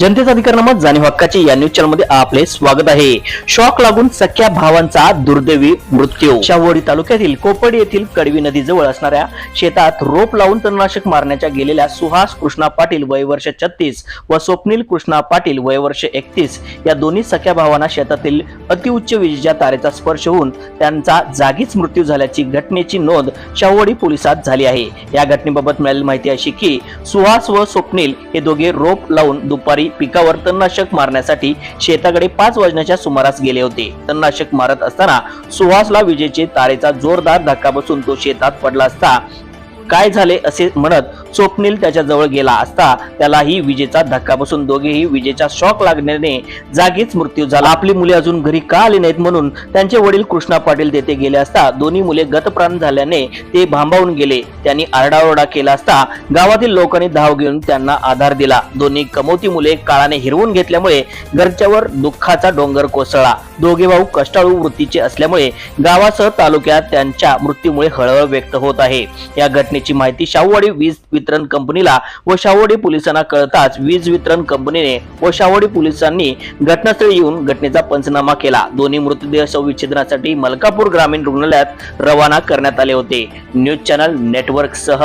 जनतेचा अधिकारनामा जाणीव हक्काचे या न्यूज चॅनलमध्ये आपले स्वागत आहे. शॉक लागून सख्या भावांचा दुर्दैवी मृत्यू. शावडी तालुक्यातील कोपडी येथील कडवी नदीजवळ असणाऱ्या शेतात रोप लावून तणनाशक मारण्याच्या गेलेल्या सुहास कृष्णा पाटील वयवर्ष छत्तीस व स्वप्नील कृष्णा पाटील वयवर्ष एकतीस या दोन्ही सख्या भावांना शेतातील अतिउच्च विजेच्या तारेचा स्पर्श होऊन त्यांचा जागीच मृत्यू झाल्याची घटनेची नोंद शावडी पोलिसात झाली आहे. या घटनेबाबत मिळालेली माहिती अशी की सुहास व स्वप्नील हे दोघे रोप लावून दुपारी पिकावर तणनाशक मारण्यासाठी शेताकडे पाच वाजण्याच्या सुमारास गेले होते. तणनाशक मारत असताना सुहासला विजेचे तारेचा जोरदार धक्का बसून तो शेतात पडला असता काय झाले असे म्हणत स्वप्नील त्याच्याजवळ गेला असता त्यालाही विजेचा धक्का बसून दोघेही विजेचा शॉक लागण्याने जागीच मृत्यू झाला. आपली मुले अजून घरी का आली नाहीत म्हणून त्यांचे वडील कृष्णा पाटील तेथे गेले असता दोन्ही मुले गतप्राण झाल्याने ते भांबावून गेले. त्यांनी आरडाओरडा केला असता गावातील लोकांनी धाव घेऊन त्यांना आधार दिला. दोन्ही कमवती मुले काळाने हिरवून घेतल्यामुळे घरच्यावर दुःखाचा डोंगर कोसळला. दोघे भाऊ कष्टाळू वृत्तीचे असल्यामुळे गावासह तालुक्यात त्यांच्या मृत्यूमुळे हळहळ व्यक्त होत आहे. या घटने असण्याची माहिती शाहूवाडी वीज वितरण कंपनीला व शाहूवाडी पोलिसांना कळताच वीज वितरण कंपनीने व शाहूवाडी पोलिसांनी घटनास्थळी येऊन घटनेचा पंचनामा केला. दोन्ही मृतदेह शवविच्छेदनासाठी मलकापूर ग्रामीण रुग्णालयात रवाना करण्यात आले होते. न्यूज चॅनल नेटवर्क सह